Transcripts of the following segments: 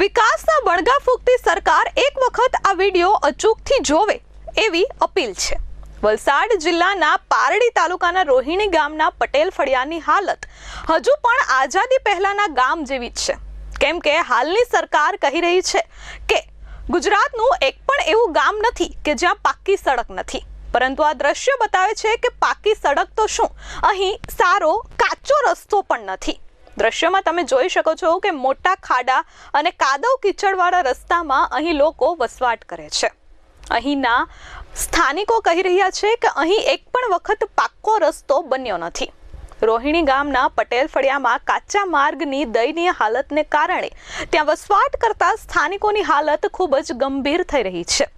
વિકાસના બણગા ફૂંકતી સરકાર એક વખત આ વીડિયો અચૂકથી જોવે એવી અપીલ છે. વલસાડ જિલ્લાના પારડી તાલુકાના રોહિણી ગામના પટેલ ફળિયાની હાલત હજુ પણ આઝાદી પહેલાના ગામ જેવી જ છે. કેમ કે હાલની સરકાર કહી રહી છે કે ગુજરાતનું એક પણ એવું ગામ નથી કે જ્યાં પાક્કી સડક નથી. પરંતુ આ દ્રશ્ય બતાવે છે કે પાક્કી સડક તો શું? અહીં સારો, કાચો રસ્તો પણ નથી. દ્રશ્યમાં તમે જોઈ શકો છો કે મોટા ખાડા અને કાદવ કીચડવાળા રસ્તામાં અહીં લોકો વસવાટ કરે છે. અહીંના સ્થાનિકો કહી રહ્યા છે કે અહીં એક પણ વખત પાક્કો રસ્તો બન્યો નથી. રોહિણી ગામના પટેલ ફળિયામાં કાચા માર્ગની દયનીય હાલતને કારણે ત્યાં વસવાટ કરતા સ્થાનિકોની હાલત ખૂબ જ ગંભીર થઈ રહી છે.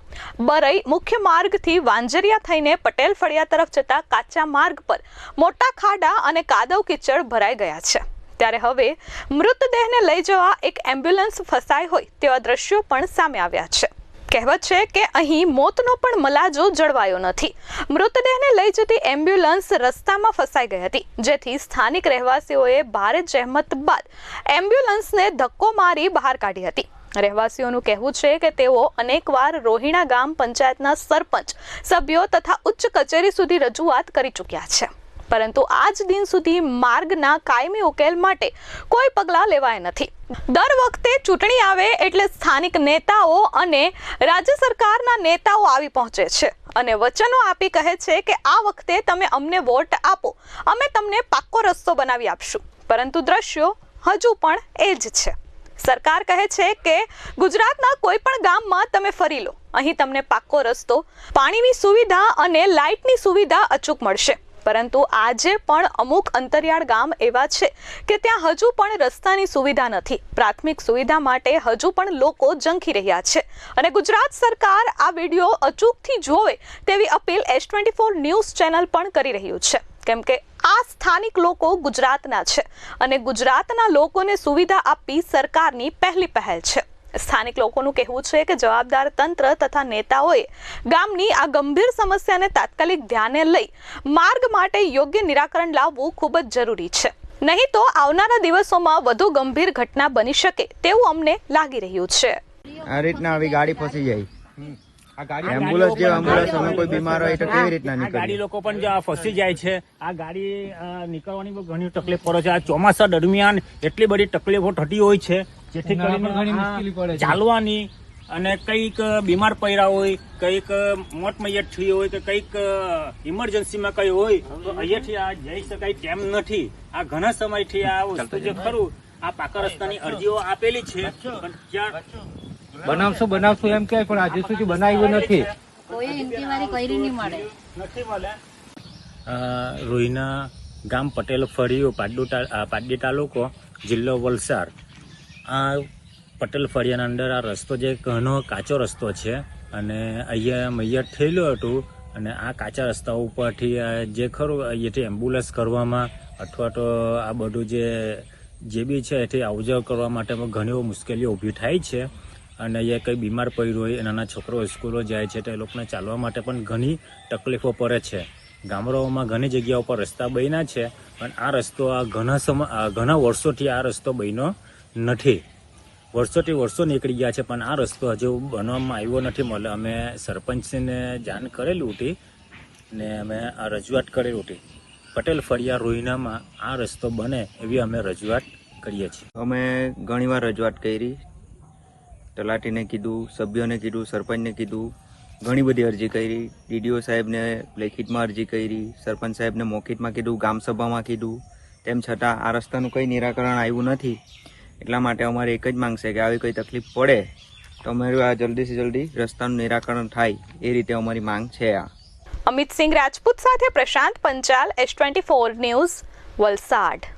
બરઈ મુખ્ય માર્ગથી વાંજરિયા થઈને પટેલ ફળિયા તરફ જતા કાચા માર્ગ પર મોટા ખાડા અને કાદવ કીચડ ભરાઈ ગયા છે. ત્યારે હવે મૃતદેહને લઈ જવા એક એમ્બ્યુલન્સ ફસાઈ હોય તેવા દ્રશ્યો પણ સામે આવ્યા છે. કહેવત છે કે અહીં મોતનો પણ મલાજો જળવાયો નથી. મૃતદેહને લઈ જતી એમ્બ્યુલન્સ રસ્તામાં ફસાઈ ગઈ હતી, જેથી સ્થાનિક રહેવાસીઓએ ભારે જહેમત બાદ એમ્બ્યુલન્સને ધક્કો મારી બહાર કાઢી હતી. રહેવાસીઓનું કહેવું છે કે તેઓ અનેકવાર રોહિણા ગામ પંચાયતના સરપંચ, સભ્યો તથા ઉચ્ચ કચેરી સુધી રજૂઆત કરી ચૂક્યા છે. પરંતુ આજ દિન સુધી માર્ગના કાયમી ઉકેલ માટે કોઈ પગલાં લેવાય નથી. દર વખતે ચૂંટણી આવે એટલે સ્થાનિક નેતાઓ અને રાજ્ય સરકારના નેતાઓ આવી પહોંચે છે અને વચનો આપી કહે છે કે આ વખતે તમે અમને વોટ આપો, અમે તમને પાક્કો રસ્તો બનાવી આપશું. પરંતુ દ્રશ્યો હજુ પણ એ જ છે. સરકાર કહે છે કે ગુજરાતના કોઈ પણ ગામમાં તમે ફરી લો, અહીં તમને પાક્કો રસ્તો, પાણીની સુવિધા અને લાઇટની સુવિધા અચૂક મળશે. પરંતુ આજે પણ અમુક અંતરિયાળ ગામ એવા છે કે ત્યાં હજુ પણ રસ્તાની સુવિધા નથી. પ્રાથમિક સુવિધા માટે હજુ પણ લોકો જંખી રહ્યા છે. અને ગુજરાત સરકાર આ વીડિયો અચૂકથી જોવે તેવી appeal S twenty four news channel પણ કરી રહ્યું છે. કેમ કે આ સ્થાનિક લોકો ગુજરાતના છે અને ગુજરાતના લોકોને સુવિધા આપવી સરકારની પહેલી પહેલ છે. સ્થાનિક લોકોનું કહેવું છે કે જવાબદાર તંત્ર તથા નેતાઓએ ગામની આ ગંભીર સમસ્યાને તાત્કાલિક ધ્યાને લઈ માર્ગ માટે યોગ્ય નિરાકરણ લાવવું ખૂબ જ જરૂરી છે. નહીં તો આવનારા દિવસોમાં વધુ ગંભીર ઘટના બની શકે તેવું અમને લાગી રહ્યું છે. આ રીતના આવી ગાડી ફસી જાય. એમ્બ્યુલન્સ જે એમ્બ્યુલન્સ અમે કોઈ બીમાર હોય તો કેવી રીતના નીકળે ગાડી લોકો પણ જો ફસી જાય છે. આ ગાડી નીકળવાની ઘણી તકલીફ પડે છે. આ ચોમાસા દરમિયાન એટલી બધી તકલીફો થતી હોય છે. જેથી કરીને ચાલવાની અને કંઈક બીમાર પડ્યા હોય કંઈક મોત મૈયત થઈ હોય કે કંઈક ઇમરજન્સીમાં કઈ હોય તો અહીંયાથી આ જઈ શકાય તેમ નથી. આ ઘણા સમયથી આ વસ્તુ જે ખરું આ પાકા રસ્તાની અરજીઓ આપેલી છે. પણ બનાવશો બનાવશું બનાવશું એમ કે પણ આજે સુધી બનાવ્યું નથી. કોઈ ઇન્કવાયરી કરી નહીં મળે. નથી મળે. રોહિના ગામ પટેલ ફળિયો પાડુ તા- પાડી તાલુકો જિલ્લો વલસાડ. આ પટેલ ફળિયાના અંદર આ રસ્તો જે ઘણો કાચો રસ્તો છે અને અહીંયા મૈયત થયેલું હતું અને આ કાચા રસ્તા ઉપરથી જે ખરું અહીંયાથી એમ્બ્યુલન્સ કરવામાં અથવા તો આ બધું જે જે બી છે એથી આવજાવ કરવા માટે ઘણી મુશ્કેલીઓ ઊભી થાય છે. અને અહીંયા કંઈ બીમાર પડ્યું હોય, નાના છોકરો સ્કૂલો જાય છે તો એ લોકોને ચાલવા માટે પણ ઘણી તકલીફો પડે છે. ગામડાઓમાં ઘણી જગ્યાઓ પર રસ્તા બન્યા છે, પણ આ રસ્તો આ ઘણા સમય ઘણા વર્ષોથી આ રસ્તો બન્યો નથી. વર્ષોથી વર્ષો નીકળી ગયા છે, પણ આ રસ્તો હજુ બનવામાં આવ્યો નથી. મળે અમે સરપંચને જાણ કરેલી હતી ને અમે આ રજૂઆત કરેલી હતી. પટેલ ફળિયા રોહિનામાં આ રસ્તો બને એવી અમે રજૂઆત કરીએ છીએ. અમે ઘણીવાર રજૂઆત કરી. તલાટીને કીધું, સભ્યોને કીધું, સરપંચને કીધું. ઘણી બધી અરજી કરી. ડીડીઓ સાહેબને લેખિતમાં અરજી કરી. સરપંચ સાહેબને મૌખિતમાં કીધું. ગામસભામાં કીધું. તેમ છતાં આ રસ્તાનું કંઈ નિરાકરણ આવ્યું નથી. એટલા માટે અમારે એક જ માંગ છે કે આવી કોઈ તકલીફ પડે, તો અમારું આ જલ્દીથી જલ્દી રસ્તાનું નિરાકરણ થાય, એ રીતે અમારી માંગ છે આ. અમિત સિંહ રાજપૂત સાથે Prashant Panchal, S twenty four news, Valsad.